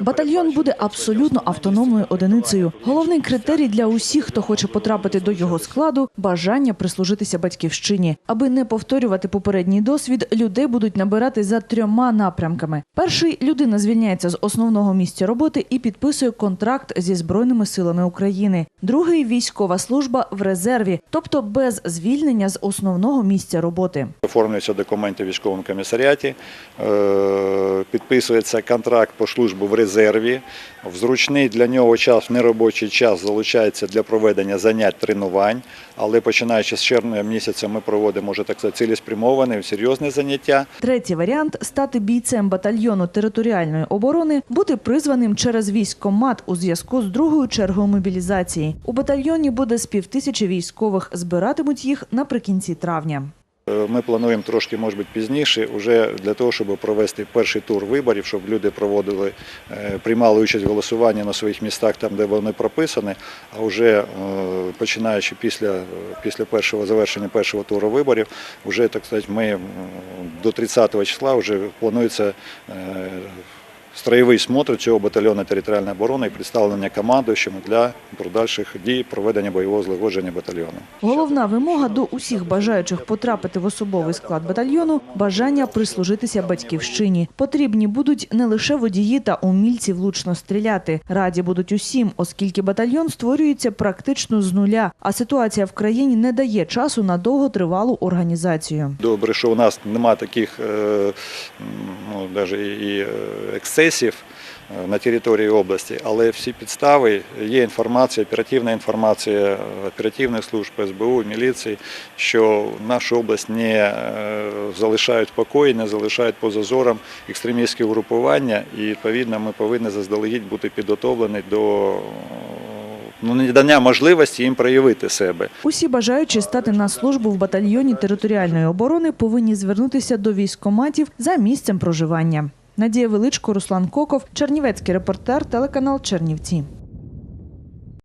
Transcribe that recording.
Батальйон буде абсолютно автономною одиницею. Головний критерій для усіх, хто хоче потрапити до його складу бажання прислужитися батьківщині. Аби не повторювати попередній досвід, людей будуть набирати за трьома напрямками. Перший людина звільняється з основного місця роботи і підписує контракт зі збройними силами України. Другий військова служба в резерві, тобто без звільнення з основного місця роботи. Оформлюються документи в військовому комісаріаті, е, підписується контракт по службу в резерві. В зручний для нього час, неробочий час залучається для проведення занять тренувань. Але починаючи з червня місяця ми проводимо вже так цілеспрямоване, серйозне заняття. Третій варіант стати бійцем батальйону територіальної оборони, бути призваним через військкомат у зв'язку з другою чергою мобілізації. У батальйоні буде з півтисячі військових. Збиратимуть їх наприкінці травня. Е, Ми плануємо трошки, може бути, пізніше, вже для того, щоб провести перший тур виборів, щоб люди проводили, е, приймали участь в голосуванні на своїх містах, там, де вони прописані. А вже е, починаючи після, після першого завершення першого туру виборів, вже так сказати, ми до 30-го числа вже планується. Строєвий смотр цього батальйону територіальної оборони і представлення командуючому для подальших дій проведення бойового злагодження батальйону. Головна вимога до усіх бажаючих потрапити в особовий склад батальйону бажання прислужитися батьківщині. Потрібні будуть не лише водії та умільці влучно стріляти. Раді будуть усім, оскільки батальйон створюється практично з нуля. А ситуація в країні не дає часу на довготривалу організацію. Добре, що у нас немає таких е, ну, даже і е, ексцесів е, на території області, але всі підстави, є інформація, оперативна інформація е, оперативних служб, СБУ, міліції, що нашу область не е, залишають покої, не залишають поза зором екстремістські угрупування, і відповідно ми повинні заздалегідь бути підготовлені до ну, надання можливості їм проявити себе. Усі бажаючі стати на службу в батальйоні територіальної оборони повинні звернутися до військкоматів за місцем проживання. Надія Величко, Руслан Коков, Чернівецький репортер, телеканал Чернівці.